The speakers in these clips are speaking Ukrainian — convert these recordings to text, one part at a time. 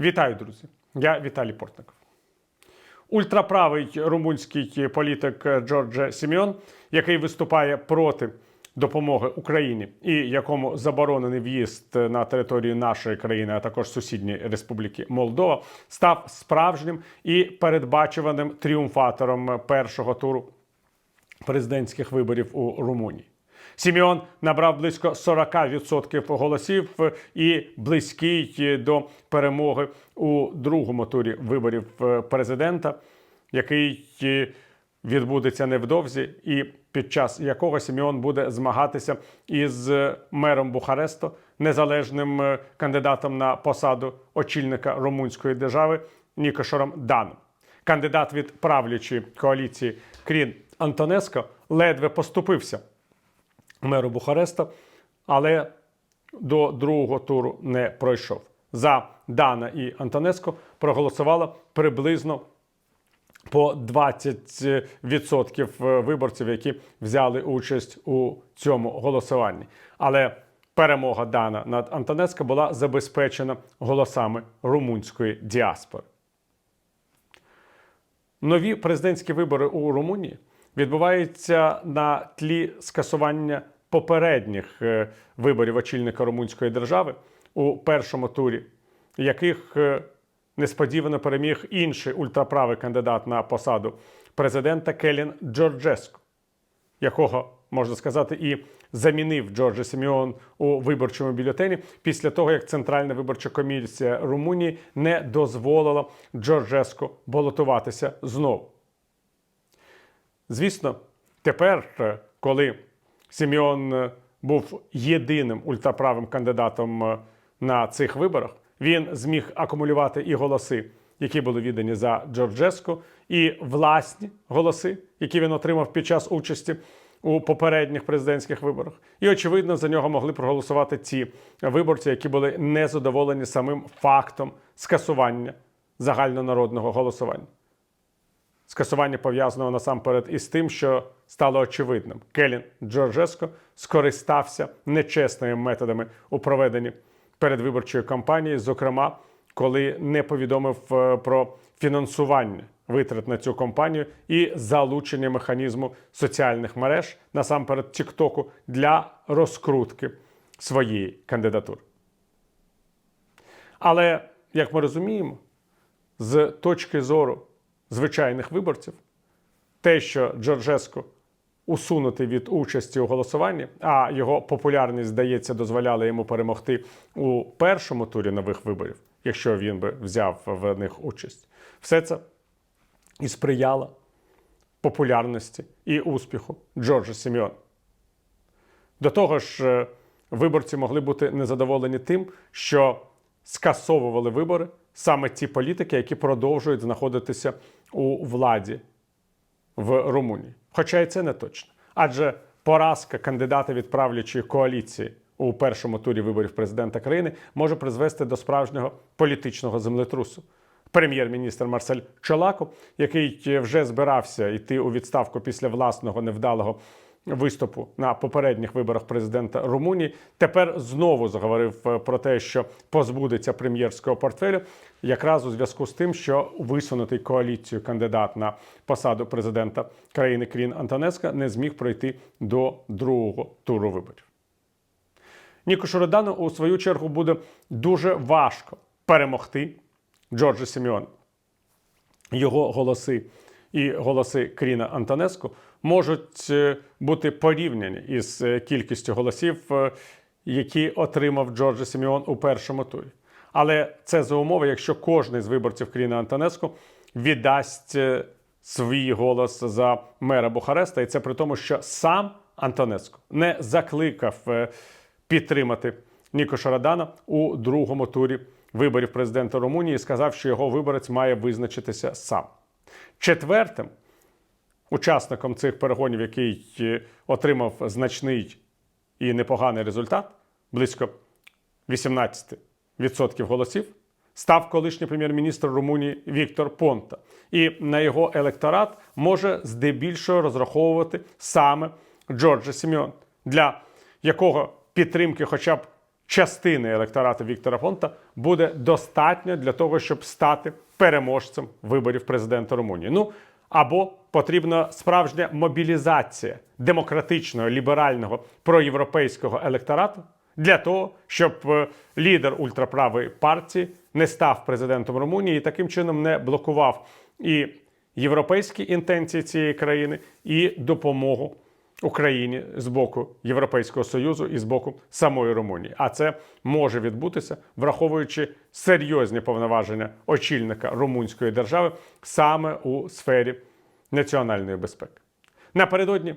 Вітаю, друзі! Я Віталій Портников. Ультраправий румунський політик Джордже Сіміон, який виступає проти допомоги Україні і якому заборонений в'їзд на територію нашої країни, а також сусідньої республіки Молдова, став справжнім і передбачуваним тріумфатором першого туру президентських виборів у Румунії. Сіміон набрав близько 40% голосів і близький до перемоги у другому турі виборів е, президента, який е, відбудеться невдовзі, і під час якого Сіміон буде змагатися із мером Бухаресту, незалежним е, кандидатом на посаду очільника румунської держави Нікошором Даном. Кандидат від правлячої коаліції Крін Антонеско ледве поступився меру Бухареста, але до другого туру не пройшов. За Дана і Антонеско проголосувало приблизно по 20% виборців, які взяли участь у цьому голосуванні. Але перемога Дана над Антонеско була забезпечена голосами румунської діаспори. Нові президентські вибори у Румунії відбуваються на тлі скасування попередніх е, виборів очільника румунської держави у першому турі, яких е, несподівано переміг інший ультраправий кандидат на посаду президента Келін Джорджеску, якого можна сказати і замінив Джорджа Сіміон у виборчому бюлетені після того, як Центральна виборча комісія Румунії не дозволила Джорджеску балотуватися знову. Звісно, тепер, е, коли Сіміон е, був єдиним ультраправим кандидатом е, на цих виборах, він зміг акумулювати і голоси, які були віддані за Джорджеску, і власні голоси, які він отримав під час участі у попередніх президентських виборах. І, очевидно, за нього могли проголосувати ті виборці, які були незадоволені самим фактом скасування загальнонародного голосування. Скасування пов'язаного насамперед із тим, що стало очевидним. Келін Джорджеско скористався нечесними методами у проведенні передвиборчої кампанії, зокрема, коли не повідомив е, про фінансування витрат на цю кампанію і залучення механізму соціальних мереж, насамперед Тіктоку, для розкрутки своєї кандидатури. Але, як ми розуміємо, з точки зору звичайних виборців, те, що Джорджеско усунутий від участі у голосуванні, а його популярність, здається, дозволяла йому перемогти у першому турі нових виборів, якщо він би взяв в них участь, все це і сприяло популярності і успіху Джорджа Сіміона. До того ж, е, виборці могли бути незадоволені тим, що скасовували вибори саме ті політики, які продовжують знаходитися у владі в Румунії. Хоча і це не точно. Адже поразка кандидата від правлячої коаліції у першому турі виборів президента країни може призвести до справжнього політичного землетрусу. Прем'єр-міністр Марсель Чолако, який вже збирався йти у відставку після власного невдалого виступу на попередніх виборах президента Румунії, тепер знову заговорив е, про те, що позбудеться прем'єрського портфелю, якраз у зв'язку з тим, що висунутий коаліцією кандидат на посаду президента країни Крін Антонеска не зміг пройти до другого туру виборів. Ніко Шородану, у свою чергу, буде дуже важко перемогти Джорджа Сіміона. Його голоси і голоси Кріна Антонеску можуть е, бути порівняні із е, кількістю голосів, е, які отримав Джорджа Сіміон у першому турі. Але це за умови, якщо кожен з виборців Кріна Антонеску віддасть свій голос за мера Бухареста, і це при тому, що сам Антонеску не закликав підтримати Ніко Шарадана у другому турі виборів президента Румунії і сказав, що його виборець має визначитися сам. Четвертим учасником цих перегонів, який е, отримав значний і непоганий результат, близько 18% голосів, став колишній прем'єр-міністр Румунії Віктор Понта. І на його електорат може здебільшого розраховувати саме Джорджа Сіміон, для якого підтримки, хоча б частини електорату Віктора Понта буде достатньо для того, щоб стати переможцем виборів президента Румунії. Ну або потрібна справжня мобілізація демократичного, ліберального, проєвропейського електорату для того, щоб е, лідер ультраправої партії не став президентом Румунії і таким чином не блокував і європейські інтенції цієї країни, і допомогу Україні з боку Європейського Союзу і з боку самої Румунії. А це може відбутися, враховуючи серйозні повноваження очільника румунської держави саме у сфері національної безпеки. Напередодні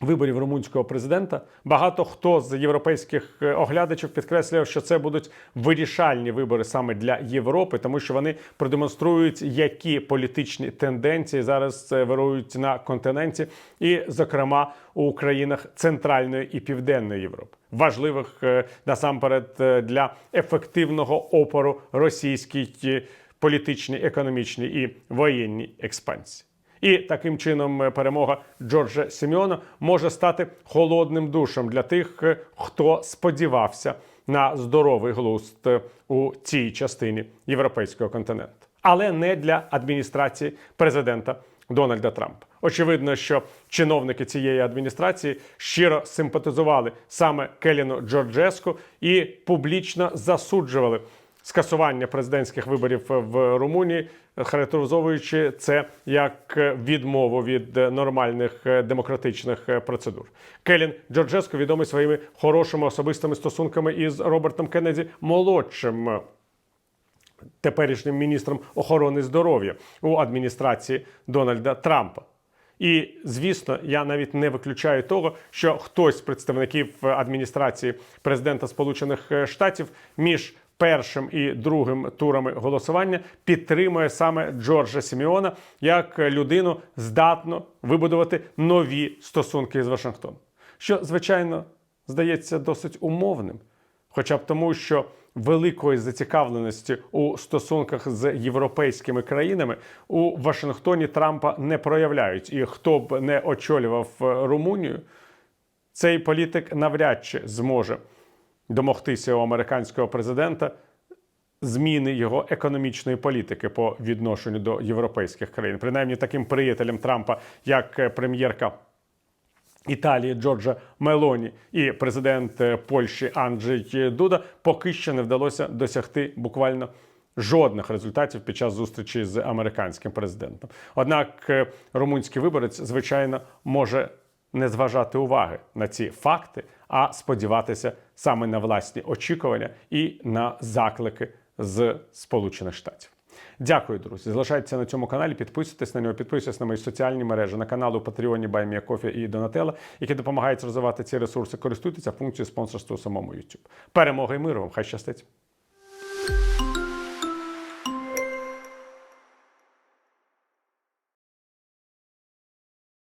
виборів румунського президента багато хто з європейських е, оглядачів підкреслював, що це будуть вирішальні вибори саме для Європи, тому що вони продемонструють, які політичні тенденції зараз е, вирують на континенті, і, зокрема, у країнах Центральної і Південної Європи, важливих е, насамперед для ефективного опору російській політичній, економічній і воєнній експансії. І таким чином е, перемога Джорджа Сімеона може стати холодним душем для тих, е, хто сподівався на здоровий глузд е, у цій частині європейського континенту, але не для адміністрації президента Дональда Трампа. Очевидно, що чиновники цієї адміністрації щиро симпатизували саме Келіну Джорджеску і публічно засуджували скасування президентських виборів в Румунії, характеризовуючи це як відмову від нормальних демократичних процедур. Келін Джорджеско відомий своїми хорошими особистими стосунками із Робертом Кеннеді молодшим теперішнім міністром охорони здоров'я у адміністрації Дональда Трампа. І звісно, я навіть не виключаю того, що хтось з представників адміністрації президента Сполучених Штатів між першим і другим турами голосування підтримує саме Джорджа Сіміона як людину здатну вибудувати нові стосунки з Вашингтоном, що звичайно здається досить умовним, хоча б тому, що великої зацікавленості у стосунках з європейськими країнами у Вашингтоні Трампа не проявляють. І хто б не очолював е, Румунію, цей політик навряд чи зможе домогтися у американського президента зміни його економічної політики по відношенню до європейських країн. Принаймні таким приятелем Трампа, як е, прем'єрка. Італії Джорджа Мелоні і президент е, Польщі Анджей Дуда поки що не вдалося досягти буквально жодних результатів під час зустрічі з американським президентом. Однак е, румунський виборець, звичайно, може не зважати уваги на ці факти, а сподіватися саме на власні очікування і на заклики з Сполучених Штатів. Дякую, друзі. Залишайтеся на цьому каналі, підписуйтесь на нього, підписуйтесь на мої соціальні мережі, на канали у Патреоні Баймія Кофі і Донателла, які допомагають розвивати ці ресурси. Користуйтеся функцією спонсорства у самому YouTube. Перемоги і миру вам! Хай щастить!